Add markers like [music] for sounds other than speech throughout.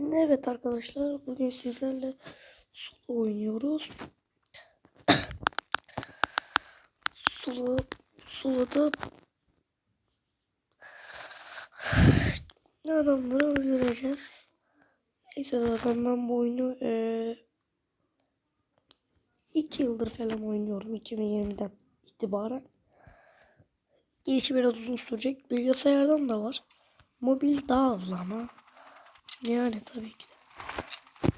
Evet arkadaşlar bugün sizlerle solo oynuyoruz. solo soloda adamları öldüreceğiz. Neyse zaten ben bu oyunu eee 2 yıldır falan oynuyorum 2020'den itibaren. Gelişi biraz uzun sürecek. Bilgisayardan da var. Mobil daha hızlı ama. Yani tabii ki de.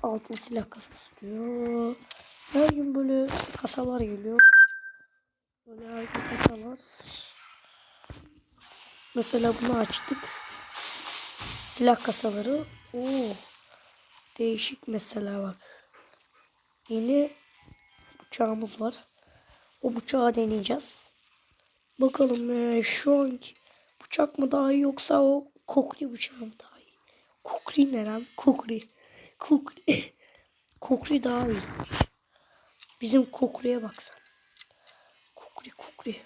Altın silah kasası diyor. Her gün böyle kasalar geliyor. Böyle her gün kasalar. Mesela bunu açtık. Silah kasaları. Oo. Değişik mesela bak. Yeni bıçağımız var. O bıçağı deneyeceğiz. Bakalım ee, şu anki bıçak mı daha iyi yoksa o kokri bıçağı mı daha iyi? Kokri ne lan? Kokri. Kokri. [laughs] kokri daha iyi. Bizim kokriye baksan. Kokri kokri.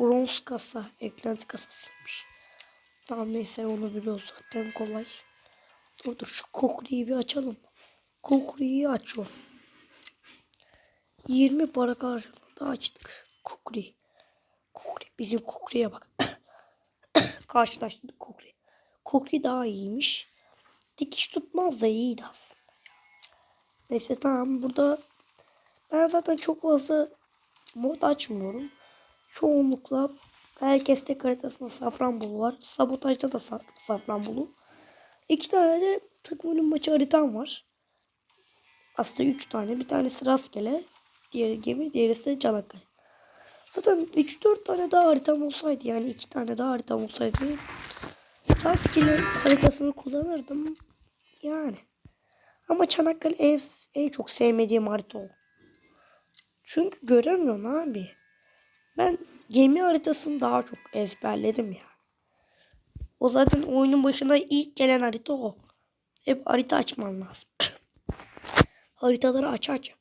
Bronz kasa. Eklenti kasasıymış. Tamam neyse onu biliyoruz zaten kolay. Dur dur şu kokriyi bir açalım. Kokriyi açıyorum. 20 para karşılığında açtık. Kukri. Kukri. Bizim Kukri'ye bak. [coughs] Karşılaştık Kukri. Kukri daha iyiymiş. Dikiş tutmaz da iyiydi aslında. Neyse tamam burada ben zaten çok fazla mod açmıyorum. Çoğunlukla herkeste haritasında Safranbolu var. Sabotajda da sa Safranbolu. İki tane de takımın maçı haritam var. Aslında üç tane. Bir tanesi rastgele. Diğeri gemi. Diğeri ise Çanakkale. Zaten 3-4 tane daha haritam olsaydı yani 2 tane daha haritam olsaydı rastgele haritasını kullanırdım. Yani. Ama Çanakkale en, en çok sevmediğim harita o. Çünkü göremiyorsun abi. Ben gemi haritasını daha çok ezberledim yani. O zaten oyunun başına ilk gelen harita o. Hep harita açman lazım. [coughs] Haritaları aç aç.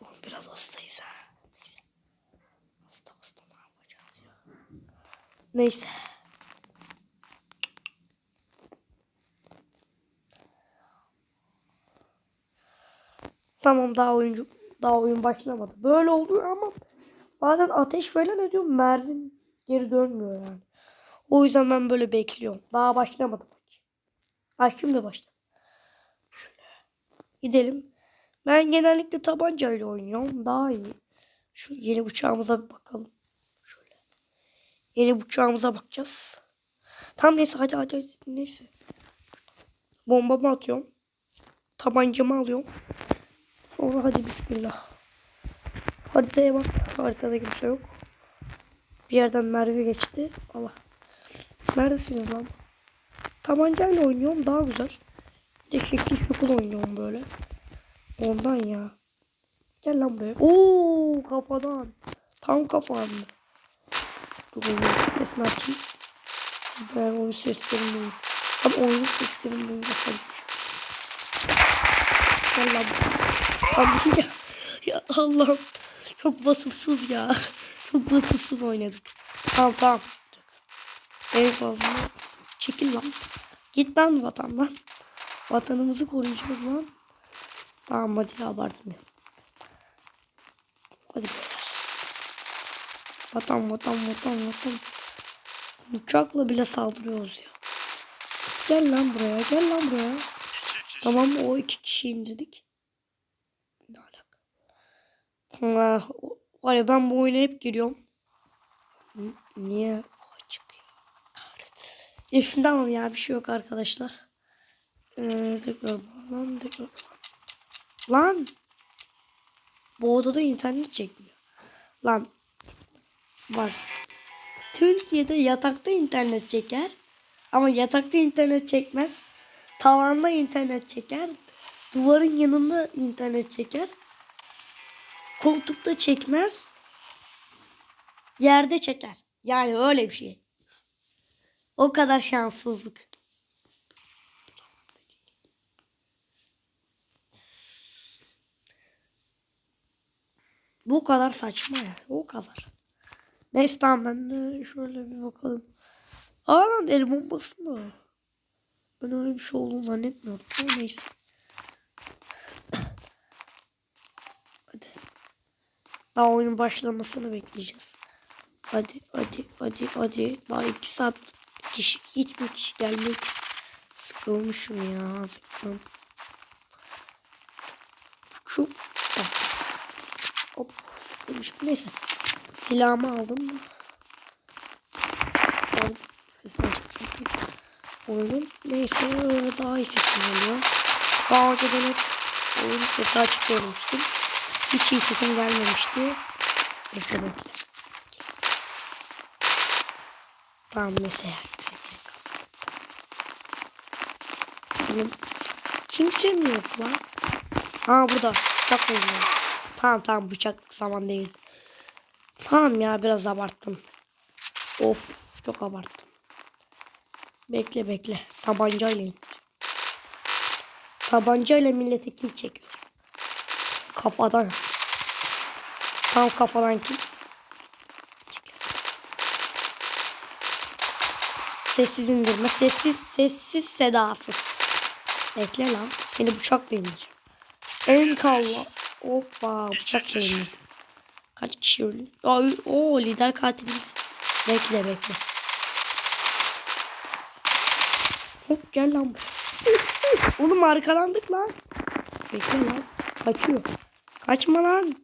Oğlum biraz hastayız ha. Neyse. Hasta hasta ne yapacağız ya. Neyse. Tamam daha oyuncu daha oyun başlamadı. Böyle oluyor ama bazen ateş falan ediyor mervin geri dönmüyor yani. O yüzden ben böyle bekliyorum. Daha başlamadı maç. Ay şimdi başladı. Şöyle. Gidelim. Ben genellikle tabancayla oynuyorum. Daha iyi. Şu yeni bıçağımıza bir bakalım. Şöyle. Yeni bıçağımıza bakacağız. Tam neyse hadi hadi, hadi neyse. Bombamı atıyorum. Tabancamı alıyorum. Sonra hadi bismillah. Haritaya bak. Haritada kimse yok. Bir yerden Merve geçti. Allah. Neredesiniz lan? Tabancayla oynuyorum daha güzel. Bir de şekil şukul oynuyorum böyle. Ondan ya. Gel lan buraya. Oo kafadan. Tam kafandı. Dur oyun sesini açayım. Sizler oyun seslerini duyun. Tam oyun seslerini duyunca. Gel lan. Abi ya. Ya Allah'ım. Çok vasıfsız ya. Çok vasıfsız oynadık. Tamam tamam. En fazla. Çekil lan. Git lan vatandan. Vatanımızı koruyacağız lan. Tamam hadi abartmayalım. Hadi beyler. Vatan vatan vatan vatan. Uçakla bile saldırıyoruz ya. Gel lan buraya gel lan buraya. Tamam o iki kişi indirdik. Ne alaka? Ah, var ya ben bu oyuna hep giriyorum. Niye? Açık. Kahretsin. Üf, tamam ya bir şey yok arkadaşlar. Ee, tekrar bağlan tekrar bağlan. Lan. Bu odada internet çekmiyor. Lan. Bak. Türkiye'de yatakta internet çeker. Ama yatakta internet çekmez. Tavanda internet çeker. Duvarın yanında internet çeker. Koltukta çekmez. Yerde çeker. Yani öyle bir şey. O kadar şanssızlık. Bu kadar saçma ya. O kadar. Neyse tamam ben de şöyle bir bakalım. Aa lan el bombası da. Ben öyle bir şey olduğunu zannetmiyordum. Ama neyse. [coughs] Hadi. Daha oyunun başlamasını bekleyeceğiz. Hadi hadi hadi hadi. Daha iki saat kişi hiçbir kişi gelmiyor. ki. Sıkılmışım ya. Sıkıldım. Çok. Sıkılmışım. Neyse. Silahımı aldım. Aldım. Sesini açıp Oyunun neyse daha iyi sesim geliyor. Daha önceden hep oyun sesi açık görmüştüm. Hiç iyi sesim gelmemişti. Bekle bekle. Tamam neyse. Kimse mi yok lan? Ha burada. Bıçak oynuyor. Tamam tamam bıçak zaman değil. Tamam ya biraz abarttım. Of çok abarttım. Bekle bekle. Tabancayla in. Tabancayla millete kill çekiyor. Kafadan. Tam kafadan kill. Sessiz indirme. Sessiz, sessiz, sedasız. Bekle lan. Seni bıçakla indireceğim. En kalla. Hoppa bıçakla indirdim. Kaç kişi öldü? Aa, o lider katilimiz. Bekle bekle. Hop gel lan. [laughs] Oğlum arkalandık lan. Bekle lan. Kaçıyor. Kaçma lan.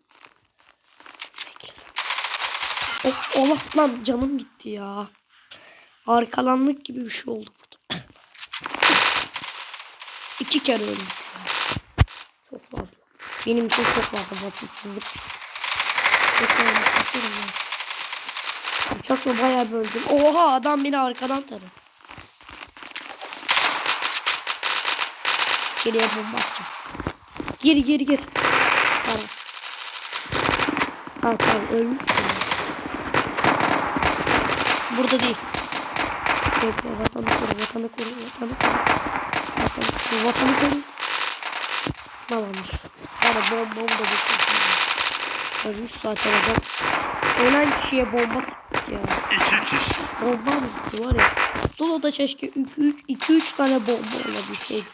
Bekle sen. Of, Allah lan canım gitti ya. Arkalandık gibi bir şey oldu burada. [laughs] İki kere öldük. Çok fazla. Benim için çok fazla basitsizlik. Bıçakla bayağı böldüm. Oha adam beni arkadan taradı. İçeriye bomba atacağım. Gir gir gir. Tamam. Ha tamam ölmüş. Burada değil. Bekle vatanı koru vatanı koru vatanı koru. Vatanı koru vatanı koru. Tamamdır. Bana bombam da bir Ölmüş zaten adam. Ölen kişiye bomba ya. İki kişi. Bomba mı var ya. Solo'da keşke 2-3 tane bomba olabilseydi.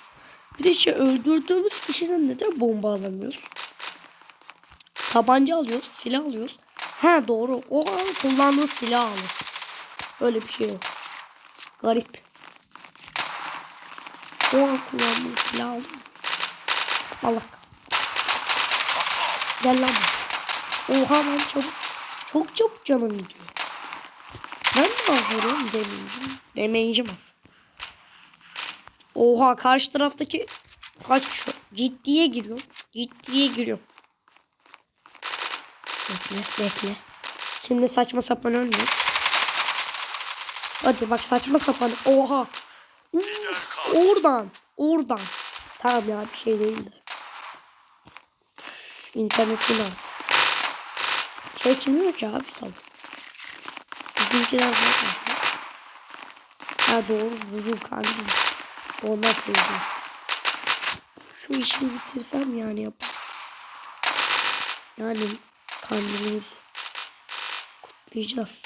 Bir de şey öldürdüğümüz kişiden neden bomba alamıyoruz? Tabanca alıyoruz, silah alıyoruz. Ha doğru. O an kullandığı silah alıyor. Öyle bir şey yok. Garip. O an kullandığı silah alıyor. Allah. Gel lan. Oha lan çabuk. Çok çabuk canım gidiyor. Ben de az vuruyorum demeyeceğim. Demeyeceğim az. Oha karşı taraftaki kaç kişi? Ciddiye giriyor. Ciddiye giriyor. Bekle bekle. Şimdi saçma sapan ölmüyor. Hadi bak saçma sapan. Oha. Uf, oradan. Oradan. Tamam ya bir şey değildi. İnternetin az. Çekmiyor ki abi salak. Bizimkiler zaten. Ha doğru bugün kandım. Ondan koydum. Şu işi bitirsem yani yap. Yani kandilimizi kutlayacağız.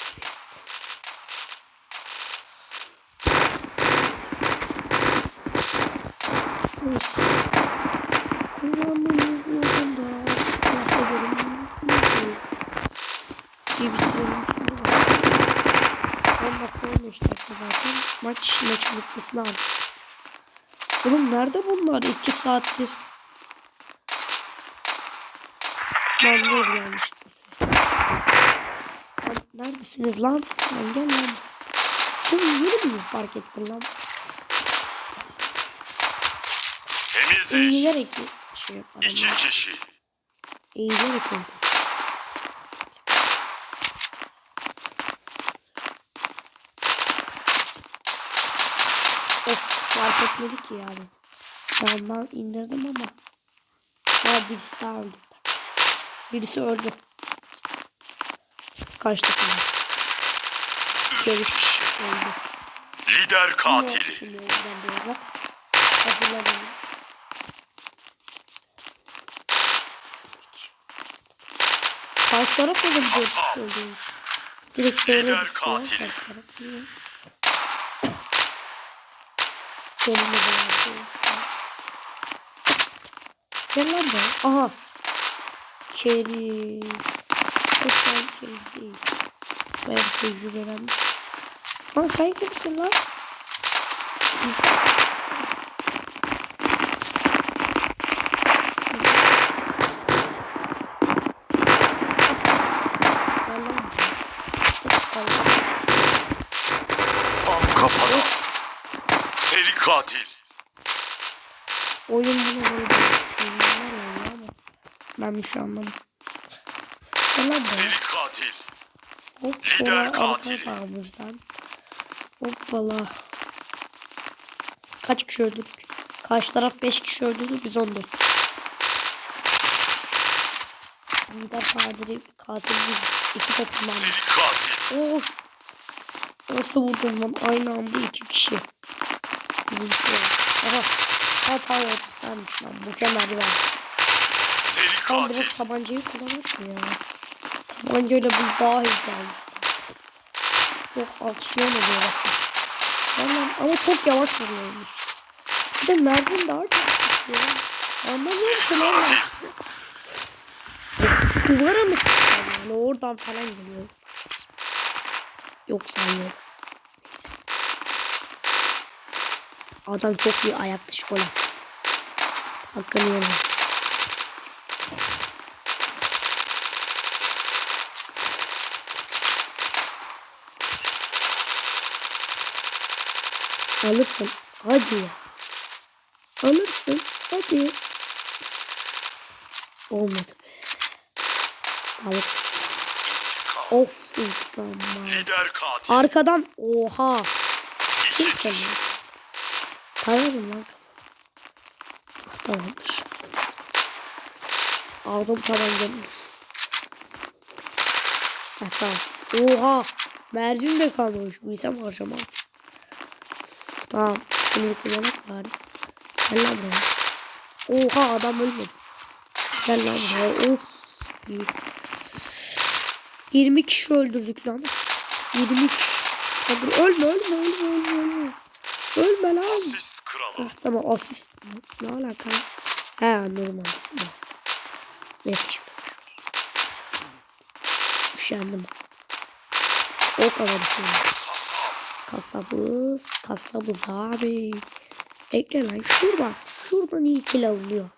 Neyse. Kullanmamız Şimdi bak. 10 dakika 15 dakika zaten. Maç maçın bitmesini aldık. Oğlum nerede bunlar 2 saattir? Lan dur ses. Lan neredesiniz lan? Lan gel lan. Şimdi yeni mi fark ettin lan? Temiz iş. Eğilerek şey yaparım. İki kişi. Eğilerek oldu. Of fark etmedi ki yani. Yandan indirdim ama. Ya birisi daha öldü. Birisi öldü. Kaçtı Çocuk kişi. öldü. Lider katili. Hazırlanalım. Karşı taraf da bir kişi öldü. Direkt böyle Lider düştü. katil. Kaç taraf iyi. Benimle beraber. Gel lan be. Aha. Keri. Ben keri değil. Ben tecrübelenmiş. Lan sen kimsin lan? Gel lan buraya. Gel lan. Tam kafana. Seri katil. Oyun bunu böyle oyunlar ama ben bir şey anlamadım. Seri katil. Hop Lider sonra arka katili. sağımızdan. Hoppala. Kaç kişi öldürdük? Karşı taraf 5 kişi öldürdü biz 14. Lider katili, katil biz. İki takım var. Seri katil. Of. Nasıl vurdum lan? Aynı anda iki kişi. Oldu. Aha. Hata yapmışlarmış lan. Mükemmel bir Seri Ben katil. biraz tabancayı kullanırsın ya. Tabancayla bu daha iyi geldi. Yok diyor bak. Tamam ama çok yavaş vuruyormuş. Bir de merdim daha çok çıkıyor. Anlamıyorum ki lan. Duvara mı sıkıyor yani oradan falan geliyor. Yok sanmıyorum. Adam çok iyi ayak dışı gol attı. Hakkını yemem. Alırsın. Hadi ya. Alırsın. Hadi. Olmadı be. Sağlık. Of katil. Arkadan oha. İki Kimsin kişi. lan? Kafamı. Ah tamammış. Aldım tabancamı. Ah tamam. Oha. Mercim de kalmamış. Bu isem harcama. Tamam. Şunu kullanıp bari. Gel lan buraya. Oha adam ölmedi. Gel lan buraya. Of. İyi. 20 kişi öldürdük lan. 20 kişi. Ölme ölme ölme ölme ölme. Ölme lan. Kralı. Ah tamam asist. Ne alaka? He anladım anladım. Neyse şimdi. Üşendim. O kadar üşendim. Kasabız. Kasabız abi. Ekle lan şuradan. Şuradan iyi kill alınıyor.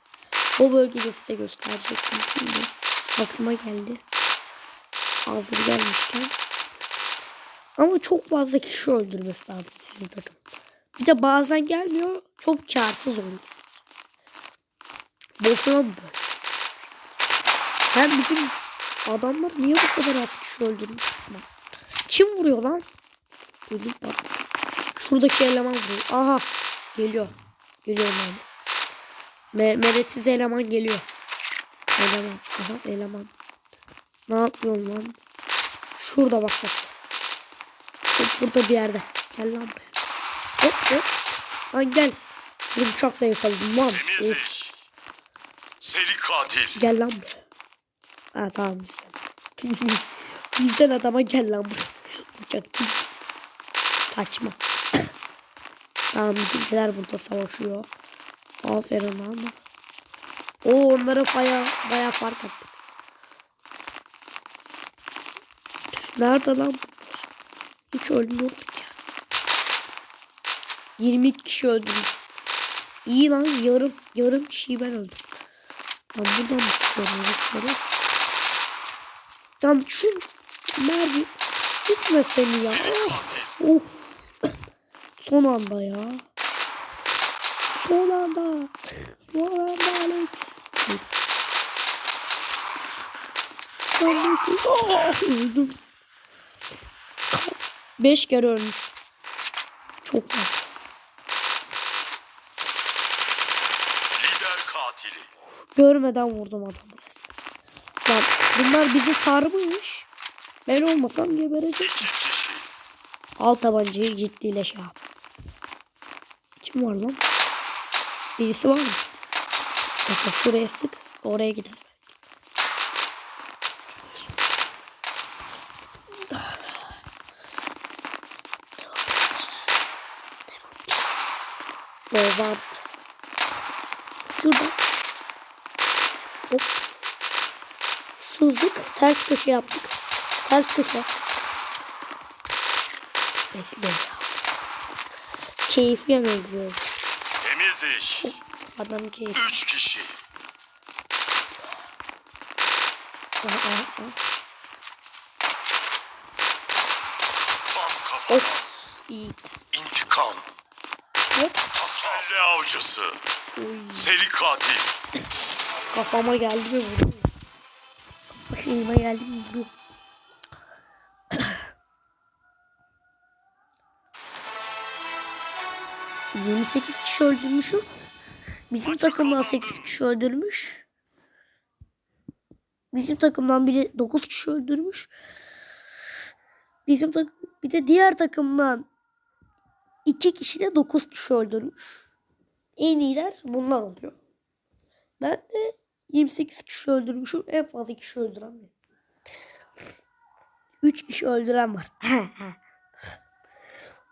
O bölgede size gösterecektim şimdi. Aklıma geldi. Hazır gelmişken. Ama çok fazla kişi öldürmesi lazım sizin takım. Bir de bazen gelmiyor. Çok karsız oluyor. Boşuna mı? Ben bizim adamlar niye bu kadar az kişi öldürmüş? Kim vuruyor lan? Ödüm patladı. Şuradaki eleman vuruyor. Aha. Geliyor. Geliyor lan. Me Meretsiz eleman geliyor. Eleman. Aha eleman. Ne yapıyorsun lan? Şurada bak bak. Burada bir yerde. Gel lan buraya. Hop hop. Lan gel. Bir bıçakla yakaladım lan. Temiz Of. iş. Seri katil. Gel lan buraya. Ha tamam bizden. [laughs] bizden adama gel lan buraya. Bıçak kim? Saçma. [coughs] tamam bizimkiler burada savaşıyor. Aferin lan. Oo onlara baya baya fark attık. Nerede lan bunlar? Hiç ölmüyorduk ya. 20 kişi öldürmüş. İyi lan yarım yarım kişiyi ben öldürdüm. Lan buradan mı sıkıyoruz? Lan şu mermi gitmesin ya. Seri Oh, of. Son anda ya. Son anda. Son anda Alex. Neredesin? Ah, öldüm. Beş kere ölmüş. Çok fazla. Görmeden vurdum adamı resmen. Lan bunlar bizi sarmış. Ben olmasam geberecektim. Al tabancayı ciddiyle şey yap. Kim var lan? Birisi var mı? Bakın şuraya sık. Oraya gider. Devam. Şurada. Sızdık. Ters köşe yaptık. Ters köşe. Bekle ya. Öldürüyoruz. Temiz iş. Adam keyif. Üç kişi. Aa. Tam kafa. Of. İyi. İntikam. Hop. Kelle avcısı. Seri katil. Kafama geldi mi vurdu. Şeyime geldi vurdu. Yirmi sekiz kişi öldürmüşüm. Bizim takımdan 8 kişi öldürmüş. Bizim takımdan biri 9 kişi öldürmüş. Bizim tak bir de diğer takımdan 2 kişi de 9 kişi öldürmüş. En iyiler bunlar oluyor. Ben de 28 kişi öldürmüşüm. En fazla kişi öldüren benim. 3 kişi öldüren var. [laughs]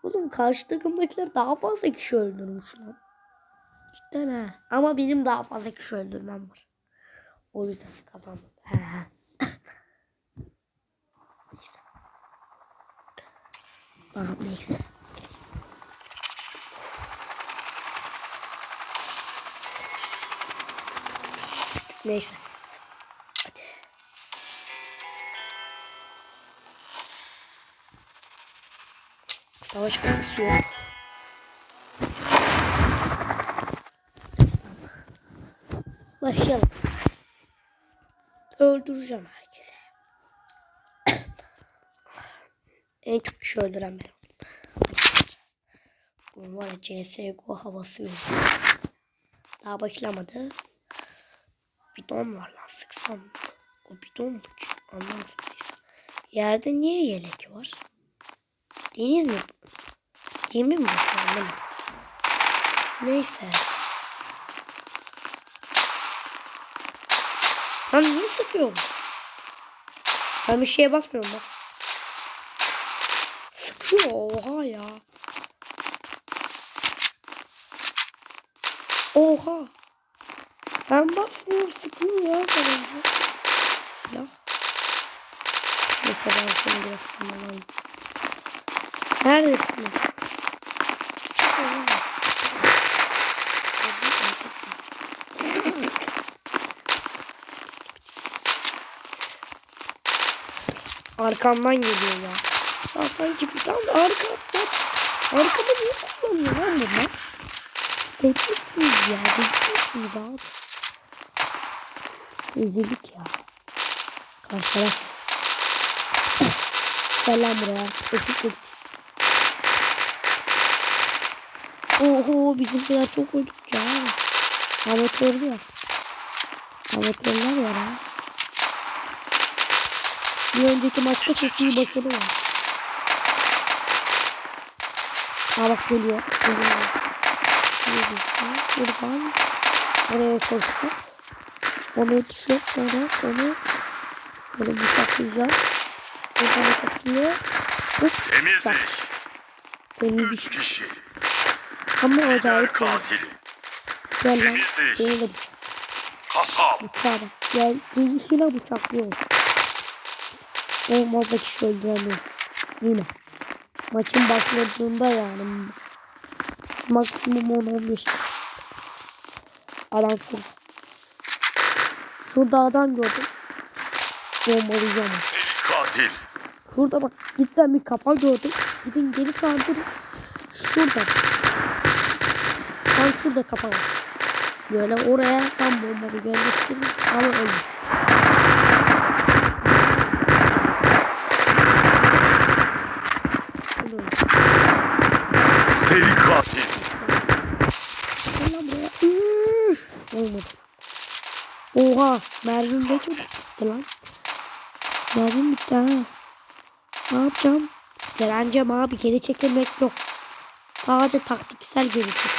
Oğlum karşı takımdakiler daha fazla kişi öldürmüş lan. Cidden ha. Ama benim daha fazla kişi öldürmem var. O yüzden kazandım. [laughs] neyse. Tamam neyse. Neyse. Hadi. Savaş kaskısı yok. Başlayalım. Öldüreceğim herkese. [coughs] en çok kişi öldüren ben oldum. Bugün var ya CSGO havası veriyor. Daha başlamadı. Bidon var lan sıksam. O bidon mu ki? Anlamadım neyse. Yerde niye yelek var? Deniz mi? Gemi mi? Anlamadım. Neyse. Lan niye sıkıyorum? Ben bir şeye basmıyorum bak. Sıkıyor oha ya. Oha. Ben basmıyorum sıkıyor ya. Silah. Neyse ben şunu biraz kullanayım. Neredesiniz? Arkamdan geliyor ya. Ya sanki bir tane arkamdan. Arkamı niye kullanıyor lan bunlar? Delirmişsiniz ya. Delirmişsiniz abi. Rezillik ya. Karşı taraf. Gel lan buraya. Eşitlik. Oho bizimkiler çok öldük ya. Amatörler. Amatörler var ha. Bir önceki maçta çok iyi başarı var. Aa bak geliyor. Geliyor. Buradan oraya koştuk. Onu yetişiyor sonra onu böyle bıçaklayacağız. Buradan kaçıyor. Hop. Temiz Bak. iş. Temiz Üç iş. kişi. Ama Lider acayip oldu. katil. Gel lan. Temiz iş. Beni de Kasap. bıçağa bak. Gel. Gelişine bıçaklıyor. Olmaz da kişi öldüremiyor. Yine. Maçın başladığında yani. Maksimum 10-15. Adam şurada. Şurada adam gördüm. Bombalayacağım. Seri katil. Şurada bak cidden bir kafa gördüm. Gidin geri saldırın. Şurada. Tam şurada kafa var. Böyle oraya tam bombayı yerleştirdim ama. Öldü. Seri katil. Gel lan buraya. Olmadı. Oha mermim de çok bitti lan. Mermim bitti ha. Ne yapacağım? Direneceğim abi geri çekilmek yok. Sadece taktiksel geri çek.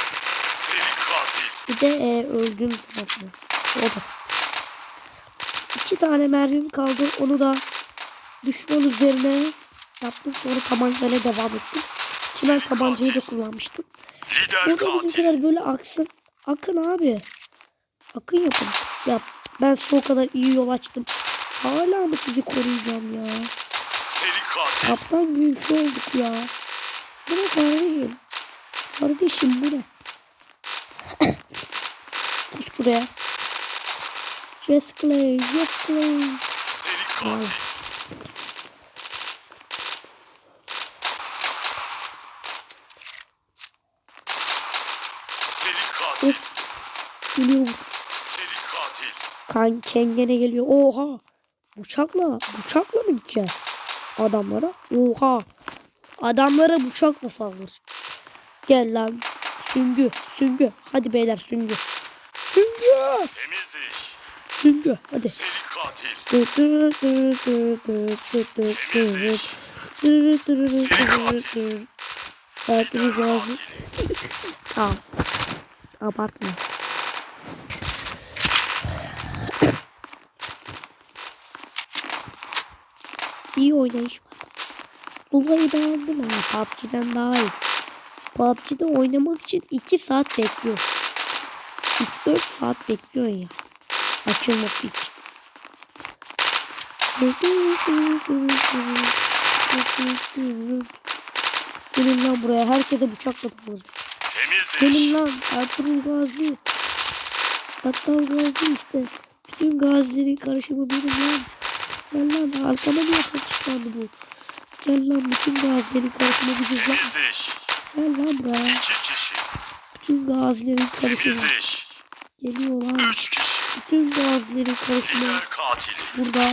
Bir de e, öldüğüm zaman. O da. İki tane mermim kaldı. Onu da düşman üzerine yaptım. Sonra tabancayla devam ettim. Ki ben tabancayı da kullanmıştım. Lider Burada bizimkiler böyle aksın. Akın abi. Akın yapın. Ya ben size o kadar iyi yol açtım. Hala mı sizi koruyacağım ya? Seri katil. Kaptan bir şey olduk ya. Bu ne kardeşim? Kardeşim bu ne? [coughs] Pus şuraya. Yes Clay, yes Clay. Katil. Seri katil. Geliyor. Seri katil. Kan kengene geliyor. Oha. Bıçakla, bıçakla mı gideceğiz? Adamlara. Oha. Adamlara bıçakla saldır. Gel lan. Süngü, süngü. Hadi beyler süngü. Süngü, Temiz iş. süngü. Hadi. Seri katil. Temiz iş. Katil. dur. katil. [laughs] Tamam. Abartma. İyi oynayış var. Lula'yı beğendim ha. PUBG'den daha iyi. PUBG'de oynamak için 2 saat bekliyor. 3-4 saat bekliyor ya. Açılması için. Gelin lan buraya. Herkese bıçakla. Temiz Gelin lan Ertuğrul Gazi. Battal Gazi işte. Bütün gazilerin karışımı benim lan. Gel lan arkama niye fokuslandı bu? Gel lan bütün gazilerin karışımı biziz lan. Temiz iş. Gel lan kişi. Bütün gazilerin iş. Geliyor lan. Üç kişi. Bütün gazilerin katil. burada.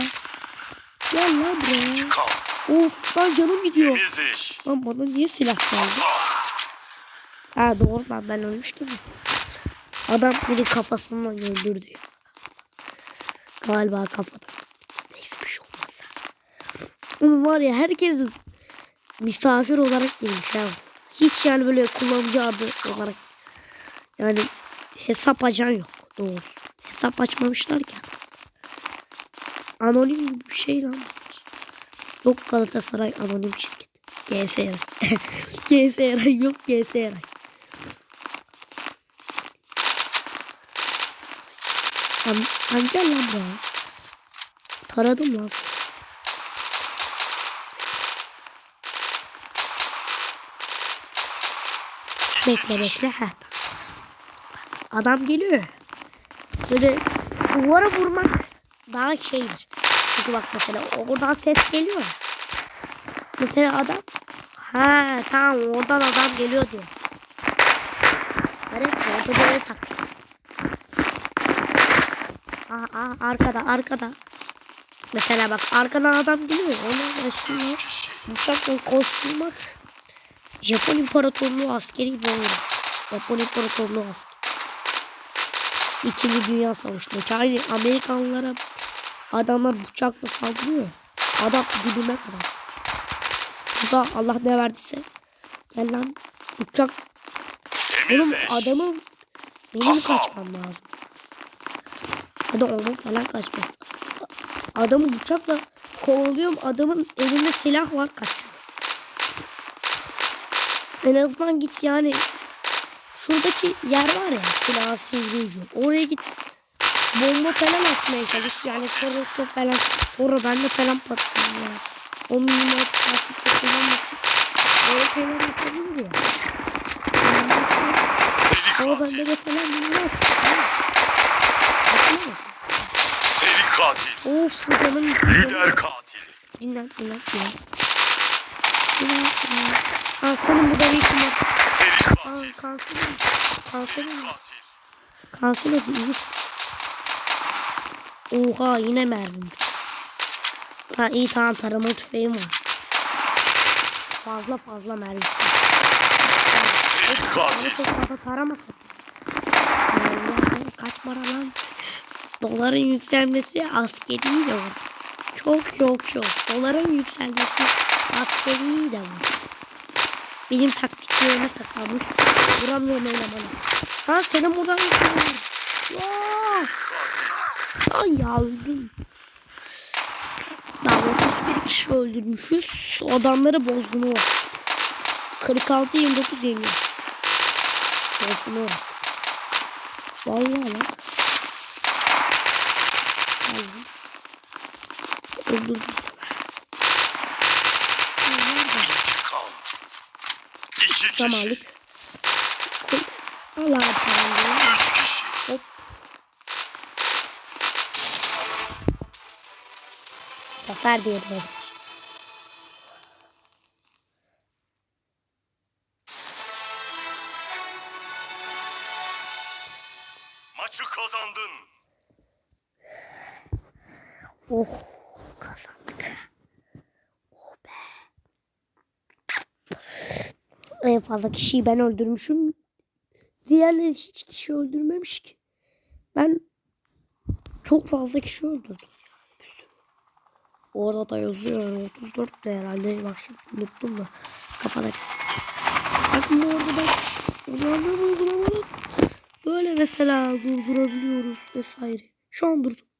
Gel lan buraya. Kal. Of lan canım gidiyor. Temiz iş. Lan bana niye silah? Kasap. Ha doğru lan ben ölmüştüm. Adam beni kafasından öldürdü. Galiba kafadan. Neyse bir şey olmaz. Oğlum var ya herkes misafir olarak gelmiş ha. Hiç yani böyle kullanıcı adı olarak. Yani hesap açan yok. Doğru. Hesap açmamışlar ki. Anonim bir şey lan. Yok Galatasaray anonim şirket. GSR. GSR [laughs] yok GSR. Am amca lan bu. Taradım lan. Bekle bekle. Heh. Adam geliyor. Böyle duvara vurmak daha şeydir. Çünkü bak mesela oradan ses geliyor. Mesela adam ha tamam oradan adam geliyor diyor. Evet orada böyle tak. Aa, aa, arkada arkada. Mesela bak arkadan adam geliyor. Üç kişi. Bıçakla koşturmak Japon İmparatorluğu askeri bir oyun. Japon İmparatorluğu askeri. İkinci Dünya Savaşı'nda. Yani Amerikanlılara adamlar bıçakla saldırıyor. Adam dibime kadar. Burada Allah ne verdiyse. Gel lan bıçak. Oğlum adamın benim kaçmam lazım. Da onun falan kaçması lazım. Adamı bıçakla kovalıyorum. Adamın elinde silah var kaçıyor. En azından git yani şuradaki yer var ya silah sivri ucu. Oraya git. Bomba falan atmaya çalış. Yani torası falan. Sonra bende falan patlıyor ya. O minimum artık kullanmasın. Öyle şeyler yapabilir ya. Ama bende minimum Hatırlıyor musun? Seri katil. Of bu canım. Lider katil. Dinlen dinlen dinlen. Dinlen dinlen. Ha senin bu da büyük ihtimal. Aa katil. kanser mi? Kanser? İyi. Oha yine mermim. Ha iyi tamam tarama tüfeğim var. Fazla fazla mermisi. Çok fazla taramasın. Kaç para lan? Doların yükselmesi askeri de var. Çok çok çok. Doların yükselmesi askeri de var. Benim taktiklerime saklanmış. Vuramıyorum elemanı. Ha senin buradan. Ya. Ay ya öldüm. Ya 31 kişi öldürmüşüz. Adamları bozgunu var. 46-29 yeniyor. Korkunu öğret. Vallahi lan. Vallahi. Öldürdüm. İntikam. Kişi. Zamanlık. Allah kişi. Hop. Zafer diyelim. Maçı kazandın. Oh kazandık. Oh be. En fazla kişiyi ben öldürmüşüm. Diğerleri hiç kişi öldürmemiş ki. Ben çok fazla kişi öldürdüm. Orada da yazıyor 34 de herhalde. Şimdi unuttum da. Kafada. Bakın bu arada ben onu durduramadım. Böyle mesela durdurabiliyoruz vesaire. Şu an durdum.